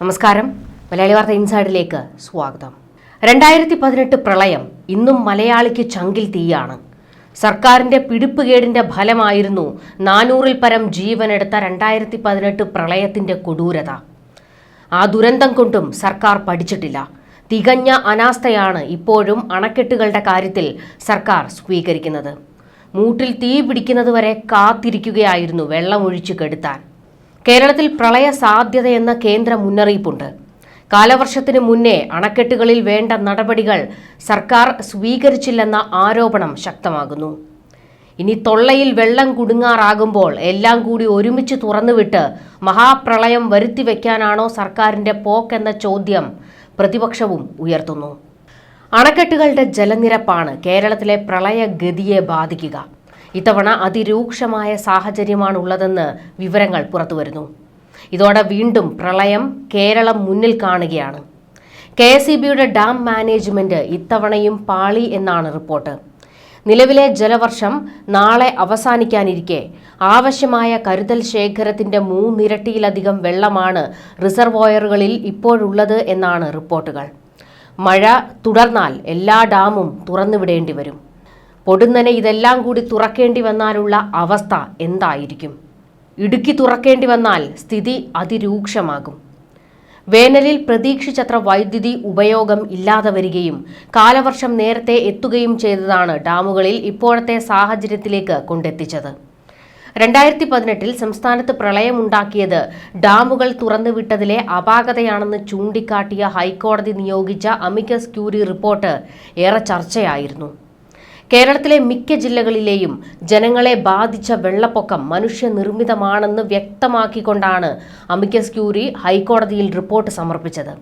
നമസ്കാരം. മലയാളി വാർത്ത ഇൻസൈഡിലേക്ക് സ്വാഗതം. രണ്ടായിരത്തി പതിനെട്ട് പ്രളയം ഇന്നും മലയാളിക്ക് ചങ്കിൽ തീയാണ്. സർക്കാരിന്റെ പിടിപ്പുകേടിന്റെ ഫലമായിരുന്നു നാനൂറിൽ പരം ജീവനെടുത്ത രണ്ടായിരത്തി പതിനെട്ട് പ്രളയത്തിന്റെ കൊടൂരത. ആ ദുരന്തം കൊണ്ടും സർക്കാർ പഠിച്ചിട്ടില്ല. തികഞ്ഞ അനാസ്ഥയാണ് ഇപ്പോഴും അണക്കെട്ടുകളുടെ കാര്യത്തിൽ സർക്കാർ സ്വീകരിക്കുന്നത്. മൂട്ടിൽ തീ പിടിക്കുന്നതുവരെ കാത്തിരിക്കുകയായിരുന്നു വെള്ളമൊഴിച്ചു കെടുത്താൻ. കേരളത്തിൽ പ്രളയ സാധ്യതയെന്ന കേന്ദ്ര മുന്നറിയിപ്പുണ്ട്. കാലവർഷത്തിന് മുന്നേ അണക്കെട്ടുകളിൽ വേണ്ട നടപടികൾ സർക്കാർ സ്വീകരിച്ചില്ലെന്ന ആരോപണം ശക്തമാകുന്നു. ഇനി തൊള്ളയിൽ വെള്ളം കുടുങ്ങാറാകുമ്പോൾ എല്ലാം കൂടി ഒരുമിച്ച് തുറന്നുവിട്ട് മഹാപ്രളയം വരുത്തിവെക്കാനാണോ സർക്കാരിന്റെ പോക്കെന്ന ചോദ്യം പ്രതിപക്ഷവും ഉയർത്തുന്നു. അണക്കെട്ടുകളുടെ ജലനിരപ്പാണ് കേരളത്തിലെ പ്രളയഗതിയെ ബാധിക്കുക. ഇത്തവണ അതിരൂക്ഷമായ സാഹചര്യമാണുള്ളതെന്ന് വിവരങ്ങൾ പുറത്തുവരുന്നു. ഇതോടെ വീണ്ടും പ്രളയം കേരളം മുന്നിൽ കാണുകയാണ്. കെ എസ് ഇ ബിയുടെ ഡാം മാനേജ്മെന്റ് ഇത്തവണയും പാളി എന്നാണ് റിപ്പോർട്ട്. നിലവിലെ ജലവർഷം നാളെ അവസാനിക്കാനിരിക്കെ ആവശ്യമായ കരുതൽ ശേഖരത്തിന്റെ മൂന്നിരട്ടിയിലധികം വെള്ളമാണ് റിസർവോയറുകളിൽ ഇപ്പോഴുള്ളത് എന്നാണ് റിപ്പോർട്ടുകൾ. മഴ തുടർന്നാൽ എല്ലാ ഡാമും തുറന്നുവിടേണ്ടി വരും പൊടുന്നനെ ഇതെല്ലാം കൂടി തുറക്കേണ്ടി വന്നാലുള്ള അവസ്ഥ എന്തായിരിക്കും? ഇടുക്കി തുറക്കേണ്ടി വന്നാൽ സ്ഥിതി അതിരൂക്ഷമാകും. വേനലിൽ പ്രതീക്ഷിച്ചത്ര വൈദ്യുതി ഉപയോഗം ഇല്ലാതെ വരികയും കാലവർഷം നേരത്തെ എത്തുകയും ചെയ്തതാണ് ഡാമുകളിൽ ഇപ്പോഴത്തെ സാഹചര്യത്തിലേക്ക് കൊണ്ടെത്തിച്ചത്. രണ്ടായിരത്തി പതിനെട്ടിൽ സംസ്ഥാനത്ത് പ്രളയമുണ്ടാക്കിയത് ഡാമുകൾ തുറന്നുവിട്ടതിലെ അപാകതയാണെന്ന് ചൂണ്ടിക്കാട്ടിയ ഹൈക്കോടതി നിയോഗിച്ച അമിക്കസ് ക്യൂരി റിപ്പോർട്ട് ഏറെ ചർച്ചയായിരുന്നു. കേരളത്തിലെ മിക്ക ജില്ലകളിലെയും ജനങ്ങളെ ബാധിച്ച വെള്ളപ്പൊക്കം മനുഷ്യനിർമ്മിതമാണെന്ന് വ്യക്തമാക്കിക്കൊണ്ടാണ് അമിക്കസ് ക്യൂറി ഹൈക്കോടതിയിൽ റിപ്പോർട്ട് സമർപ്പിച്ചത്.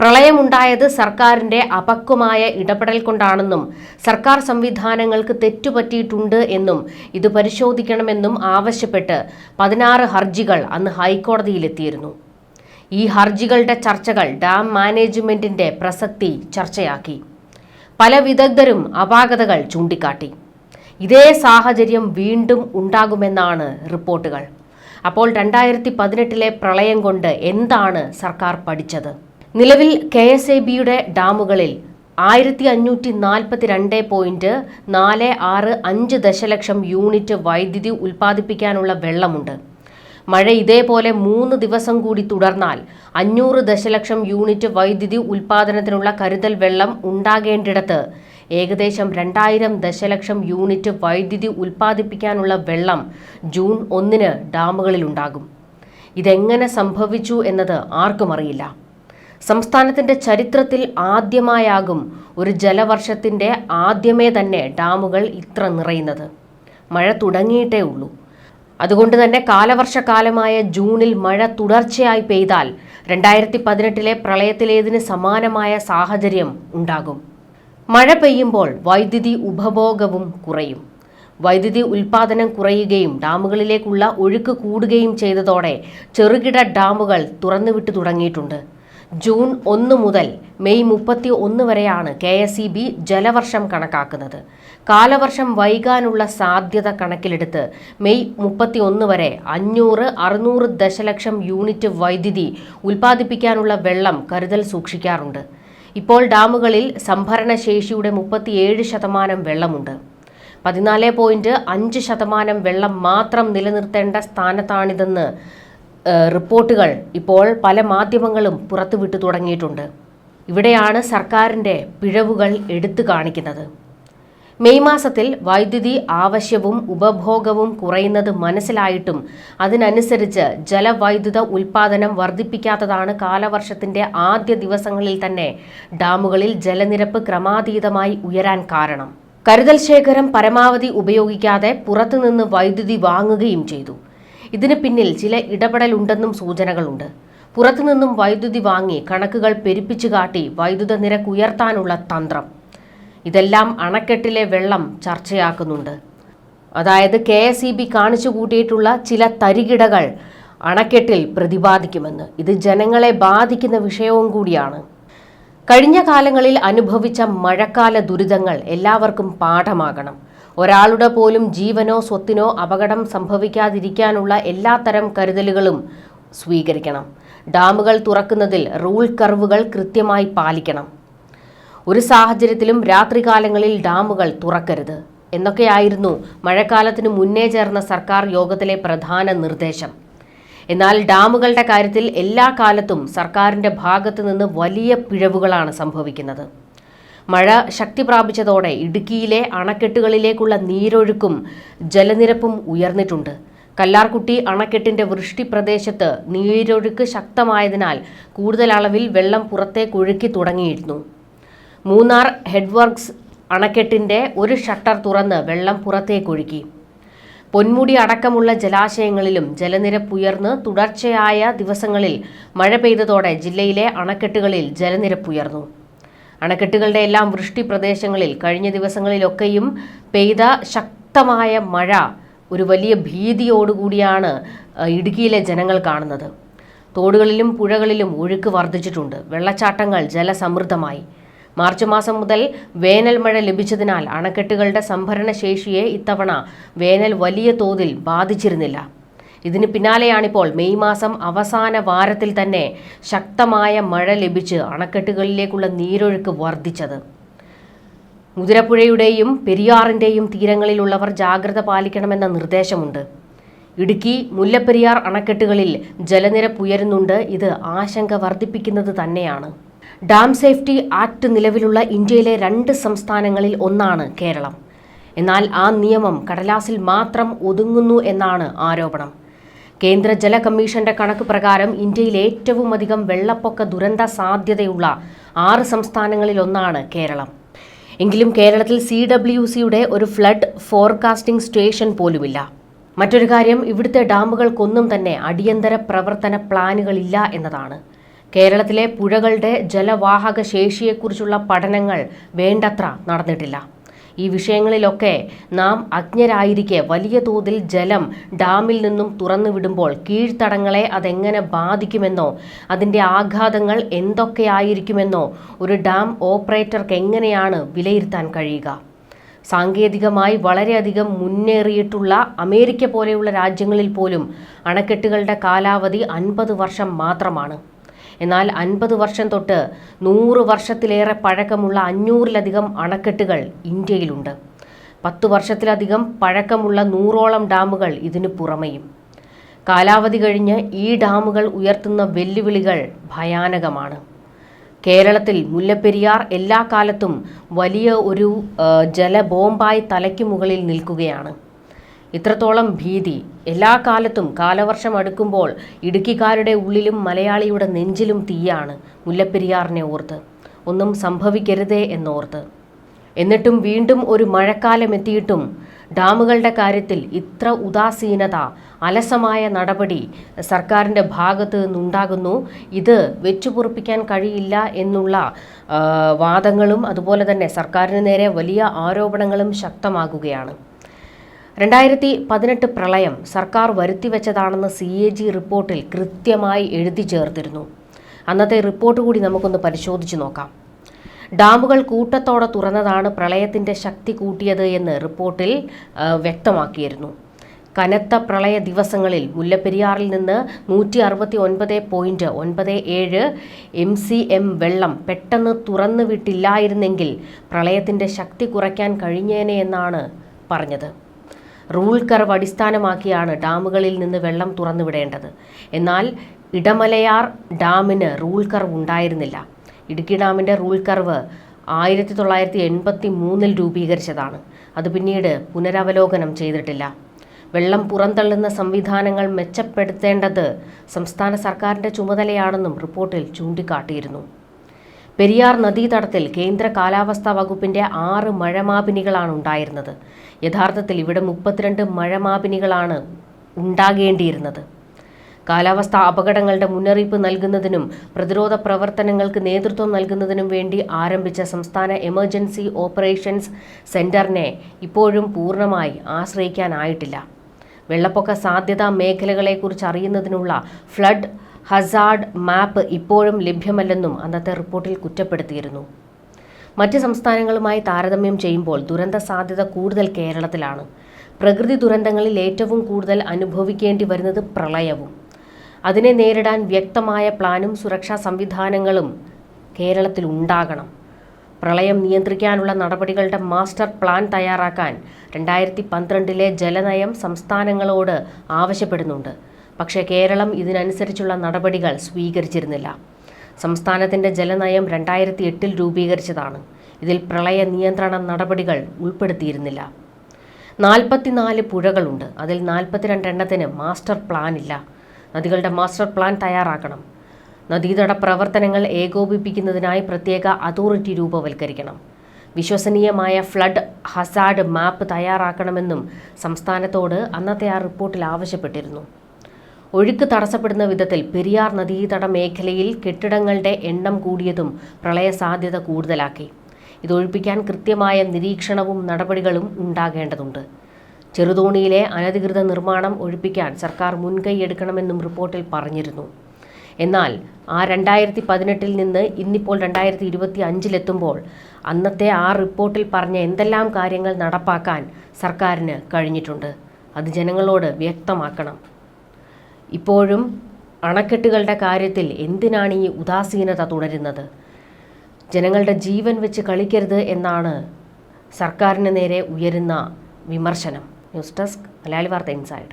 പ്രളയമുണ്ടായത് സർക്കാരിന്റെ അപക്വമായ ഇടപെടൽ കൊണ്ടാണെന്നും സർക്കാർ സംവിധാനങ്ങൾക്ക് തെറ്റുപറ്റിയിട്ടുണ്ട് എന്നും ഇത് പരിശോധിക്കണമെന്നും ആവശ്യപ്പെട്ട് പതിനാറ് ഹർജികൾ അന്ന് ഹൈക്കോടതിയിലെത്തിയിരുന്നു. ഈ ഹർജികളുടെ ചർച്ചകൾ ഡാം മാനേജ്മെന്റിന്റെ പ്രസക്തി ചർച്ചയാക്കി. പല വിദഗ്ധരും അപാകതകൾ ചൂണ്ടിക്കാട്ടി. ഇതേ സാഹചര്യം വീണ്ടും ഉണ്ടാകുമെന്നാണ് റിപ്പോർട്ടുകൾ. അപ്പോൾ രണ്ടായിരത്തി പതിനെട്ടിലെ പ്രളയം കൊണ്ട് എന്താണ് സർക്കാർ പഠിച്ചത്? നിലവിൽ കെ എസ് എ ബിയുടെ ഡാമുകളിൽ ആയിരത്തി അഞ്ഞൂറ്റി നാൽപ്പത്തി രണ്ട് പോയിന്റ് നാല് ആറ് അഞ്ച് ദശലക്ഷം യൂണിറ്റ് വൈദ്യുതി ഉൽപ്പാദിപ്പിക്കാനുള്ള വെള്ളമുണ്ട്. മഴ ഇതേപോലെ മൂന്ന് ദിവസം കൂടി തുടർന്നാൽ അഞ്ഞൂറ് ദശലക്ഷം യൂണിറ്റ് വൈദ്യുതി ഉൽപ്പാദനത്തിനുള്ള കരുതൽ വെള്ളം ഉണ്ടാകേണ്ടിടത്ത് ഏകദേശം രണ്ടായിരം ദശലക്ഷം യൂണിറ്റ് വൈദ്യുതി ഉൽപ്പാദിപ്പിക്കാനുള്ള വെള്ളം ജൂൺ ഒന്നിന് ഡാമുകളിലുണ്ടാകും. ഇതെങ്ങനെ സംഭവിച്ചു എന്നത് ആർക്കും അറിയില്ല. സംസ്ഥാനത്തിന്റെ ചരിത്രത്തിൽ ആദ്യമായാകും ഒരു ജലവർഷത്തിന്റെ ആദ്യമേ തന്നെ ഡാമുകൾ ഇത്ര നിറയുന്നത്. മഴ തുടങ്ങിയിട്ടേ ഉള്ളൂ. അതുകൊണ്ട് തന്നെ കാലവർഷക്കാലമായ ജൂണിൽ മഴ തുടർച്ചയായി പെയ്താൽ രണ്ടായിരത്തി പതിനെട്ടിലെ പ്രളയത്തിലേതിന് സമാനമായ സാഹചര്യം ഉണ്ടാകും. മഴ പെയ്യുമ്പോൾ വൈദ്യുതി ഉപഭോഗവും കുറയും. വൈദ്യുതി ഉൽപാദനം കുറയുകയും ഡാമുകളിലേക്കുള്ള ഒഴുക്ക് കൂടുകയും ചെയ്തതോടെ ചെറുകിട ഡാമുകൾ തുറന്നുവിട്ടു തുടങ്ങിയിട്ടുണ്ട്. ജൂൺ ഒന്ന് മുതൽ മെയ് മുപ്പത്തി ഒന്ന് വരെയാണ് കെ എസ് ഇ ബി ജലവർഷം കണക്കാക്കുന്നത്. കാലവർഷം വൈകാനുള്ള സാധ്യത കണക്കിലെടുത്ത് മെയ് മുപ്പത്തി ഒന്ന് വരെ അഞ്ഞൂറ് അറുന്നൂറ് ദശലക്ഷം യൂണിറ്റ് വൈദ്യുതി ഉൽപ്പാദിപ്പിക്കാനുള്ള വെള്ളം കരുതൽ സൂക്ഷിക്കാറുണ്ട്. ഇപ്പോൾ ഡാമുകളിൽ സംഭരണശേഷിയുടെ മുപ്പത്തിയേഴ് ശതമാനം വെള്ളമുണ്ട്. പതിനാല് പോയിന്റ് അഞ്ച് ശതമാനം വെള്ളം മാത്രം നിലനിർത്തേണ്ട സ്ഥാനത്താണിതെന്ന് റിപ്പോർട്ടുകൾ ഇപ്പോൾ പല മാധ്യമങ്ങളും പുറത്തുവിട്ടു തുടങ്ങിയിട്ടുണ്ട്. ഇവിടെയാണ് സർക്കാരിന്റെ പിഴവുകൾ എടുത്തു കാണിക്കുന്നത്. മെയ് മാസത്തിൽ വൈദ്യുതി ആവശ്യവും ഉപഭോഗവും കുറയുന്നത് മനസ്സിലായിട്ടും അതിനനുസരിച്ച് ജലവൈദ്യുത ഉൽപാദനം വർദ്ധിപ്പിക്കാത്തതാണ് കാലവർഷത്തിന്റെ ആദ്യ ദിവസങ്ങളിൽ തന്നെ ഡാമുകളിൽ ജലനിരപ്പ് ക്രമാതീതമായി ഉയരാൻ കാരണം. കരുതൽ ശേഖരം പരമാവധി ഉപയോഗിക്കാതെ പുറത്തുനിന്ന് വൈദ്യുതി വാങ്ങുകയും ചെയ്തു. ഇതിന് പിന്നിൽ ചില ഇടപെടലുണ്ടെന്നും സൂചനകളുണ്ട്. പുറത്തുനിന്നും വൈദ്യുതി വാങ്ങി കണക്കുകൾ പെരുപ്പിച്ചു കാട്ടി വൈദ്യുത നിരക്ക് ഉയർത്താനുള്ള തന്ത്രം. ഇതെല്ലാം അണക്കെട്ടിലെ വെള്ളം ചർച്ചയാക്കുന്നുണ്ട്. അതായത് കെ എസ് ഇ ബി കാണിച്ചു കൂട്ടിയിട്ടുള്ള ചില തരികിടകൾ അണക്കെട്ടിൽ പ്രതിപാദിക്കുമെന്ന്. ഇത് ജനങ്ങളെ ബാധിക്കുന്ന വിഷയവും കൂടിയാണ്. കഴിഞ്ഞ കാലങ്ങളിൽ അനുഭവിച്ച മഴക്കാല ദുരിതങ്ങൾ എല്ലാവർക്കും പാഠമാകണം. ഒരാളുടെ പോലും ജീവനോ സ്വത്തിനോ അപകടം സംഭവിക്കാതിരിക്കാനുള്ള എല്ലാത്തരം കരുതലുകളും സ്വീകരിക്കണം. ഡാമുകൾ തുറക്കുന്നതിൽ റൂൾ കർവുകൾ കൃത്യമായി പാലിക്കണം. ഒരു സാഹചര്യത്തിലും രാത്രികാലങ്ങളിൽ ഡാമുകൾ തുറക്കരുത്. എന്നൊക്കെയായിരുന്നു മഴക്കാലത്തിന് മുന്നേ ചേർന്ന സർക്കാർ യോഗത്തിലെ പ്രധാന നിർദ്ദേശം. എന്നാൽ ഡാമുകളുടെ കാര്യത്തിൽ എല്ലാ കാലത്തും സർക്കാരിന്റെ ഭാഗത്തു നിന്ന് വലിയ പിഴവുകളാണ് സംഭവിക്കുന്നത്. മഴ ശക്തി പ്രാപിച്ചതോടെ ഇടുക്കിയിലെ അണക്കെട്ടുകളിലേക്കുള്ള നീരൊഴുക്കും ജലനിരപ്പും ഉയർന്നിട്ടുണ്ട്. കല്ലാർകുട്ടി അണക്കെട്ടിന്റെ വൃഷ്ടി പ്രദേശത്ത് നീരൊഴുക്ക് ശക്തമായതിനാൽ കൂടുതൽ അളവിൽ വെള്ളം പുറത്തേക്ക് ഒഴുക്കി തുടങ്ങിയിരുന്നു. മൂന്നാർ ഹെഡ്വർക്സ് അണക്കെട്ടിന്റെ ഒരു ഷട്ടർ തുറന്ന് വെള്ളം പുറത്തേക്കൊഴുക്കി പൊന്മുടി അടക്കമുള്ള ജലാശയങ്ങളിലും ജലനിരപ്പ് ഉയർന്ന് തുടർച്ചയായ ദിവസങ്ങളിൽ മഴ പെയ്തതോടെ ജില്ലയിലെ അണക്കെട്ടുകളിൽ ജലനിരപ്പ് ഉയർന്നു. അണക്കെട്ടുകളുടെ എല്ലാം വൃഷ്ടി പ്രദേശങ്ങളിൽ കഴിഞ്ഞ ദിവസങ്ങളിലൊക്കെയും പെയ്ത ശക്തമായ മഴ ഒരു വലിയ ഭീതിയോടുകൂടിയാണ് ഇടുക്കിയിലെ ജനങ്ങൾ കാണുന്നത്. തോടുകളിലും പുഴകളിലും ഒഴുക്ക് വർദ്ധിച്ചിട്ടുണ്ട്. വെള്ളച്ചാട്ടങ്ങൾ ജലസമൃദ്ധമായി. മാർച്ച് മാസം മുതൽ വേനൽ മഴ ലഭിച്ചതിനാൽ അണക്കെട്ടുകളുടെ സംഭരണ ശേഷിയെ ഇത്തവണ വേനൽ വലിയ തോതിൽ ബാധിച്ചിരുന്നില്ല. ഇതിന് പിന്നാലെയാണിപ്പോൾ മെയ് മാസം അവസാന വാരത്തിൽ തന്നെ ശക്തമായ മഴ ലഭിച്ച് അണക്കെട്ടുകളിലേക്കുള്ള നീരൊഴുക്ക് വർദ്ധിച്ചത്. മുതിരപ്പുഴയുടെയും പെരിയാറിന്റെയും തീരങ്ങളിലുള്ളവർ ജാഗ്രത പാലിക്കണമെന്ന നിർദ്ദേശമുണ്ട്. ഇടുക്കി മുല്ലപ്പെരിയാർ അണക്കെട്ടുകളിൽ ജലനിരപ്പ് ഉയരുന്നുണ്ട്. ഇത് ആശങ്ക വർദ്ധിപ്പിക്കുന്നത് തന്നെയാണ്. ഡാം സേഫ്റ്റി ആക്ട് നിലവിലുള്ള ഇന്ത്യയിലെ രണ്ട് സംസ്ഥാനങ്ങളിൽ ഒന്നാണ് കേരളം. എന്നാൽ ആ നിയമം കടലാസിൽ മാത്രം ഒതുങ്ങുന്നു എന്നാണ് ആരോപണം. കേന്ദ്ര ജല കമ്മീഷന്റെ കണക്ക് പ്രകാരം ഇന്ത്യയിൽ ഏറ്റവും അധികം വെള്ളപ്പൊക്ക ദുരന്ത സാധ്യതയുള്ള ആറ് സംസ്ഥാനങ്ങളിലൊന്നാണ് കേരളം. എങ്കിലും കേരളത്തിൽ സി ഡബ്ല്യു സിയുടെ ഒരു ഫ്ലഡ് ഫോർകാസ്റ്റിംഗ് സ്റ്റേഷൻ പോലുമില്ല. മറ്റൊരു കാര്യം ഇവിടുത്തെ ഡാമുകൾക്കൊന്നും തന്നെ അടിയന്തര പ്രവർത്തന പ്ലാനുകളില്ല എന്നതാണ്. കേരളത്തിലെ പുഴകളുടെ ജലവാഹക ശേഷിയെക്കുറിച്ചുള്ള പഠനങ്ങൾ വേണ്ടത്ര നടന്നിട്ടില്ല. ഈ വിഷയങ്ങളിലൊക്കെ നാം അജ്ഞരായിരിക്കെ വലിയ തോതിൽ ജലം ഡാമിൽ നിന്നും തുറന്നു വിടുമ്പോൾ കീഴ്ത്തടങ്ങളെ അതെങ്ങനെ ബാധിക്കുമെന്നോ അതിന്റെ ആഘാതങ്ങൾ എന്തൊക്കെയായിരിക്കുമെന്നോ ഒരു ഡാം ഓപ്പറേറ്റർക്ക് എങ്ങനെയാണ് വിലയിരുത്താൻ കഴിയുക? സാങ്കേതികമായി വളരെയധികം മുന്നേറിയിട്ടുള്ള അമേരിക്ക പോലെയുള്ള രാജ്യങ്ങളിൽ പോലും അണക്കെട്ടുകളുടെ കാലാവധി അൻപത് വർഷം മാത്രമാണ്. എന്നാൽ അൻപത് വർഷം തൊട്ട് നൂറ് വർഷത്തിലേറെ പഴക്കമുള്ള അഞ്ഞൂറിലധികം അണക്കെട്ടുകൾ ഇന്ത്യയിലുണ്ട്. പത്ത് വർഷത്തിലധികം പഴക്കമുള്ള നൂറോളം ഡാമുകൾ ഇതിനു പുറമെയും. കാലാവധി കഴിഞ്ഞ് ഈ ഡാമുകൾ ഉയർത്തുന്ന വെല്ലുവിളികൾ ഭയാനകമാണ്. കേരളത്തിൽ മുല്ലപ്പെരിയാർ എല്ലാ കാലത്തും വലിയ ഒരു ജലബോംബായി തലയ്ക്ക് മുകളിൽ നിൽക്കുകയാണ്. ഇത്രത്തോളം ഭീതി. എല്ലാ കാലത്തും കാലവർഷം അടുക്കുമ്പോൾ ഇടുക്കിക്കാരുടെ ഉള്ളിലും മലയാളിയുടെ നെഞ്ചിലും തീയാണ് മുല്ലപ്പെരിയാറിനെ ഓർത്ത്. ഒന്നും സംഭവിക്കരുതേ എന്നോർത്ത്. എന്നിട്ടും വീണ്ടും ഒരു മഴക്കാലം എത്തിയിട്ടും ഡാമുകളുടെ കാര്യത്തിൽ ഇത്ര ഉദാസീനത അലസമായ നടപടി സർക്കാരിന്റെ ഭാഗത്ത് നിന്നുണ്ടാകുന്നു. ഇത് വെച്ചുപൊറുപ്പിക്കാൻ കഴിയില്ല എന്നുള്ള വാദങ്ങളും അതുപോലെ തന്നെ സർക്കാരിന് നേരെ വലിയ ആരോപണങ്ങളും ശക്തമാകുകയാണ്. രണ്ടായിരത്തി പതിനെട്ട് പ്രളയം സർക്കാർ വരുത്തിവെച്ചതാണെന്ന് സി എ ജി റിപ്പോർട്ടിൽ കൃത്യമായി എഴുതി ചേർത്തിരുന്നു. അന്നത്തെ റിപ്പോർട്ട് കൂടി നമുക്കൊന്ന് പരിശോധിച്ചു നോക്കാം. ഡാമുകൾ കൂട്ടത്തോടെ തുറന്നതാണ് പ്രളയത്തിന്റെ ശക്തി കൂട്ടിയത് എന്ന് റിപ്പോർട്ടിൽ വ്യക്തമാക്കിയിരുന്നു. കനത്ത പ്രളയ ദിവസങ്ങളിൽ മുല്ലപ്പെരിയാറിൽ നിന്ന് നൂറ്റി അറുപത്തി ഒൻപത് പോയിന്റ് ഒൻപത് ഏഴ് എം സി എം വെള്ളം പെട്ടെന്ന് തുറന്നു വിട്ടില്ലായിരുന്നെങ്കിൽ പ്രളയത്തിന്റെ ശക്തി കുറയ്ക്കാൻ കഴിഞ്ഞേനെ എന്നാണ് പറഞ്ഞത്. റൂൾ കർവ് അടിസ്ഥാനമാക്കിയാണ് ഡാമുകളിൽ നിന്ന് വെള്ളം തുറന്നുവിടേണ്ടത്. എന്നാൽ ഇടമലയാർ ഡാമിന് റൂൾ കർവ് ഉണ്ടായിരുന്നില്ല. ഇടുക്കി ഡാമിന്റെ റൂൾ കർവ് ആയിരത്തി തൊള്ളായിരത്തി എൺപത്തി മൂന്നിൽ രൂപീകരിച്ചതാണ്. അത് പിന്നീട് പുനരവലോകനം ചെയ്തിട്ടില്ല. വെള്ളം പുറന്തള്ളുന്ന സംവിധാനങ്ങൾ മെച്ചപ്പെടുത്തേണ്ടത് സംസ്ഥാന സർക്കാരിന്റെ ചുമതലയാണെന്നും റിപ്പോർട്ടിൽ ചൂണ്ടിക്കാട്ടിയിരുന്നു. പെരിയാർ നദീതടത്തിൽ കേന്ദ്ര കാലാവസ്ഥാ വകുപ്പിന്റെ ആറ് മഴമാപിനികളാണ് ഉണ്ടായിരുന്നത്. യഥാർത്ഥത്തിൽ ഇവിടെ മുപ്പത്തിരണ്ട് മഴമാപിനികളാണ് ഉണ്ടാകേണ്ടിയിരുന്നത്. കാലാവസ്ഥാ അപകടങ്ങളുടെ മുന്നറിയിപ്പ് നൽകുന്നതിനും പ്രതിരോധ പ്രവർത്തനങ്ങൾക്ക് നേതൃത്വം നൽകുന്നതിനും വേണ്ടി ആരംഭിച്ച സംസ്ഥാന എമർജൻസി ഓപ്പറേഷൻസ് സെന്ററിനെ ഇപ്പോഴും പൂർണമായി ആശ്രയിക്കാനായിട്ടില്ല. വെള്ളപ്പൊക്ക സാധ്യതാ മേഖലകളെക്കുറിച്ച് അറിയുന്നതിനുള്ള ഫ്ലഡ് ഹസാർഡ് മാപ്പ് ഇപ്പോഴും ലഭ്യമല്ലെന്നും അന്നത്തെ റിപ്പോർട്ടിൽ കുറ്റപ്പെടുത്തിയിരുന്നു. മറ്റ് സംസ്ഥാനങ്ങളുമായി താരതമ്യം ചെയ്യുമ്പോൾ ദുരന്ത സാധ്യത കൂടുതൽ കേരളത്തിലാണ്. പ്രകൃതി ദുരന്തങ്ങളിൽ ഏറ്റവും കൂടുതൽ അനുഭവിക്കേണ്ടി വരുന്നത് പ്രളയവും. അതിനെ നേരിടാൻ വ്യക്തമായ പ്ലാനും സുരക്ഷാ സംവിധാനങ്ങളും കേരളത്തിൽ ഉണ്ടാകണം. പ്രളയം നിയന്ത്രിക്കാനുള്ള നടപടികളുടെ മാസ്റ്റർ പ്ലാൻ തയ്യാറാക്കാൻ രണ്ടായിരത്തി പന്ത്രണ്ടിലെ ജലനയം സംസ്ഥാനങ്ങളോട് ആവശ്യപ്പെടുന്നുണ്ട്. പക്ഷേ കേരളം ഇതിനനുസരിച്ചുള്ള നടപടികൾ സ്വീകരിച്ചിരുന്നില്ല. സംസ്ഥാനത്തിന്റെ ജലനയം രണ്ടായിരത്തി എട്ടിൽ രൂപീകരിച്ചതാണ്. ഇതിൽ പ്രളയ നിയന്ത്രണ നടപടികൾ ഉൾപ്പെടുത്തിയിരുന്നില്ല. നാൽപ്പത്തിനാല് പുഴകളുണ്ട്. അതിൽ നാൽപ്പത്തിരണ്ട് എണ്ണത്തിന് മാസ്റ്റർ പ്ലാൻ ഇല്ല. നദികളുടെ മാസ്റ്റർ പ്ലാൻ തയ്യാറാക്കണം. നദീതട പ്രവർത്തനങ്ങൾ ഏകോപിപ്പിക്കുന്നതിനായി പ്രത്യേക അതോറിറ്റി രൂപവൽക്കരിക്കണം. വിശ്വസനീയമായ ഫ്ലഡ് ഹസാഡ് മാപ്പ് തയ്യാറാക്കണമെന്നും സംസ്ഥാനത്തോട് അന്നത്തെ ആ റിപ്പോർട്ടിൽ ആവശ്യപ്പെട്ടിരുന്നു. ഒഴുക്ക് തടസ്സപ്പെടുന്ന വിധത്തിൽ പെരിയാർ നദീതട മേഖലയിൽ കെട്ടിടങ്ങളുടെ എണ്ണം കൂടിയതും പ്രളയ സാധ്യത കൂടുതലാക്കി. ഇതൊഴിപ്പിക്കാൻ കൃത്യമായ നിരീക്ഷണവും നടപടികളും ഉണ്ടാകേണ്ടതുണ്ട്. ചെറുതോണിയിലെ അനധികൃത നിർമ്മാണം ഒഴിപ്പിക്കാൻ സർക്കാർ മുൻകൈ എടുക്കണമെന്നും റിപ്പോർട്ടിൽ പറഞ്ഞിരുന്നു. എന്നാൽ ആ രണ്ടായിരത്തി പതിനെട്ടിൽ നിന്ന് ഇന്നിപ്പോൾ രണ്ടായിരത്തി ഇരുപത്തി അഞ്ചിലെത്തുമ്പോൾ അന്നത്തെ ആ റിപ്പോർട്ടിൽ പറഞ്ഞ എന്തെല്ലാം കാര്യങ്ങൾ നടപ്പാക്കാൻ സർക്കാരിന് കഴിഞ്ഞിട്ടുണ്ട്. അത് ജനങ്ങളോട് വ്യക്തമാക്കണം. ഇപ്പോഴും അണക്കെട്ടുകളുടെ കാര്യത്തിൽ എന്തിനാണ് ഈ ഉദാസീനത തുടരുന്നത്? ജനങ്ങളുടെ ജീവൻ വെച്ച് കളിക്കരുത് എന്നാണ് സർക്കാരിന് നേരെ ഉയരുന്ന വിമർശനം. ന്യൂസ് ഡെസ്ക് മലയാളി വാർത്ത ഇൻസൈഡ്.